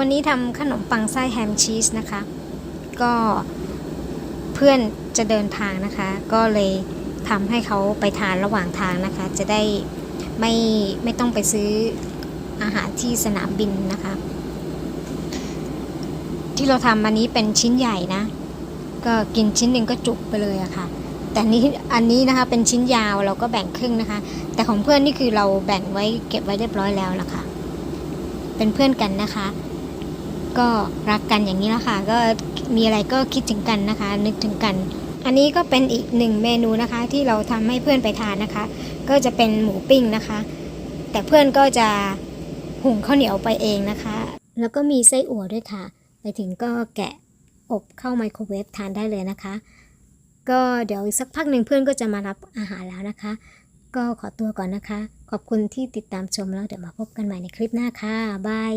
วันนี้ทำขนมปังไส้แฮมชีสนะคะ ก็เพื่อนจะเดินทางนะคะ ก็เลยทำให้เขาไปทานระหว่างทางนะคะ จะได้ไม่ไม่ต้องไปซื้ออาหารที่สนามบินนะคะ ที่เราทำอันนี้เป็นชิ้นใหญ่นะ ก็กินชิ้นหนึ่งก็จุกไปเลยอะค่ะ แต่นี้อันนี้นะคะเป็นชิ้นยาวเราก็แบ่งครึ่งนะคะ แต่ของเพื่อนนี่คือเราแบ่งไว้เก็บไว้เรียบร้อยแล้วล่ะค่ะเป็นเพื่อนกันนะคะ ก็รักกันอย่างนี้ละค่ะ ก็มีอะไรก็คิดถึงกันนะคะ นึกถึงกัน อันนี้ก็เป็นอีกหนึ่งเมนูนะคะ ที่เราทำให้เพื่อนไปทานนะคะ ก็จะเป็นหมูปิ้งนะคะ แต่เพื่อนก็จะหุงข้าวเหนียวไปเองนะคะ แล้วก็มีไส้อั่วด้วยค่ะ ไปถึงก็แกะอบเข้าไมโครเวฟทานได้เลยนะคะ ก็เดี๋ยวสักพักหนึ่งเพื่อนก็จะมารับอาหารแล้วนะคะ ก็ขอตัวก่อนนะคะ ขอบคุณที่ติดตามชมแล้วเดี๋ยวมาพบกันใหม่ในคลิปหน้าค่ะบาย